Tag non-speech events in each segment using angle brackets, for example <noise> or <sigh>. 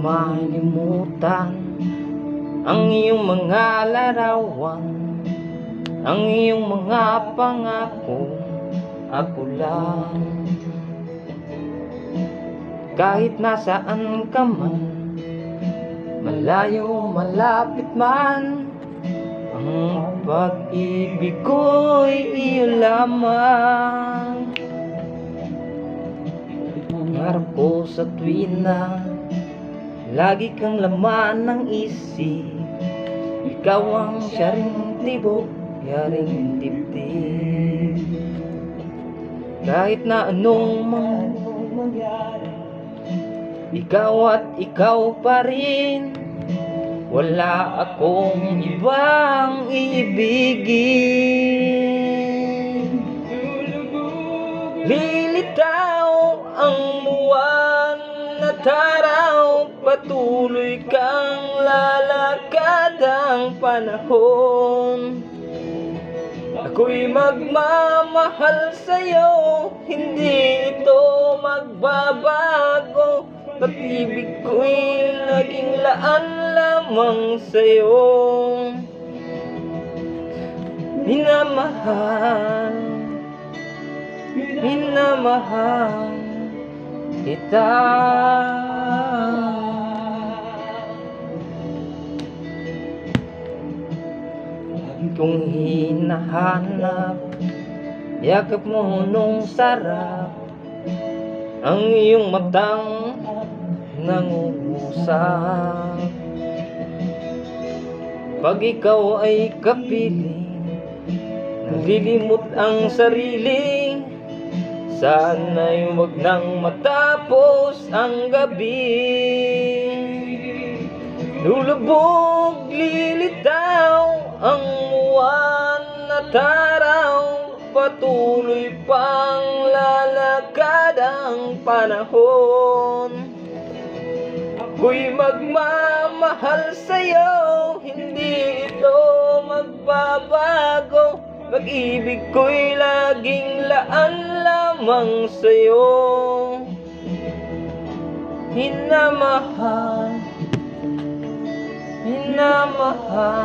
malimutan Ang iyong mga larawan Ang iyong mga pangako. Ako lang Kahit nasaan ka man Malayo, malapit man Ang pag-ibig ko'y iyo lamang. Pangarap ko sa tuwin na Lagi kang laman ng isip. Ikaw ang siya ring tibok Yaring dibdib. Kahit na anong mangyari Ikaw at ikaw pa rin. Wala akong ibang iibigin Lilitaw ang buwan na taraw Patuloy kang lalakad ang panahon. Ako'y magmamahal sa'yo Hindi ito magbabago. Pag-ibig ko'y naging laan lamang sa'yo. Minamahal Minamahal kita kong hinahanap. Yakap mo nung sarap Ang iyong matang nangungusap Pag ikaw ay kapiling Nalilimot ang sarili. Sana'y wag nang matapos ang gabi. Lulubog, lilitaw ang buwan na taraw Patuloy pang lalakad ang panahon. Ako'y magmamahal sa'yo Hindi ito magbabago. Pag-ibig ko'y laging laan lamang sa'yo. Hinamahal Hinamahal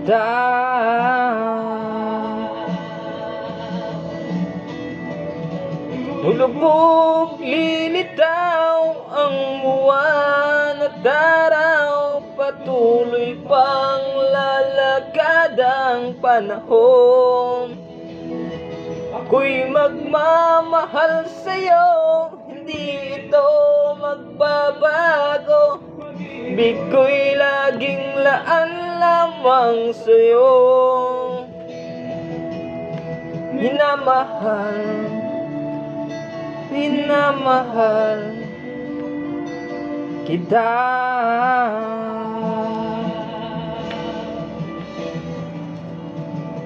Kita. Lulubog, lilitaw ang buwan at daraw Patuloy pang lalakad ang panahon. Ako'y magmamahal sa'yo Hindi ito magbabago Big ko'y laging laan lamang sa'yo. Minamahal Minamahal kita.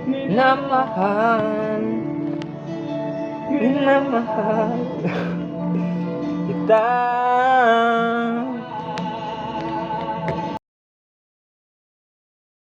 Minamahal Minamahal <laughs> kita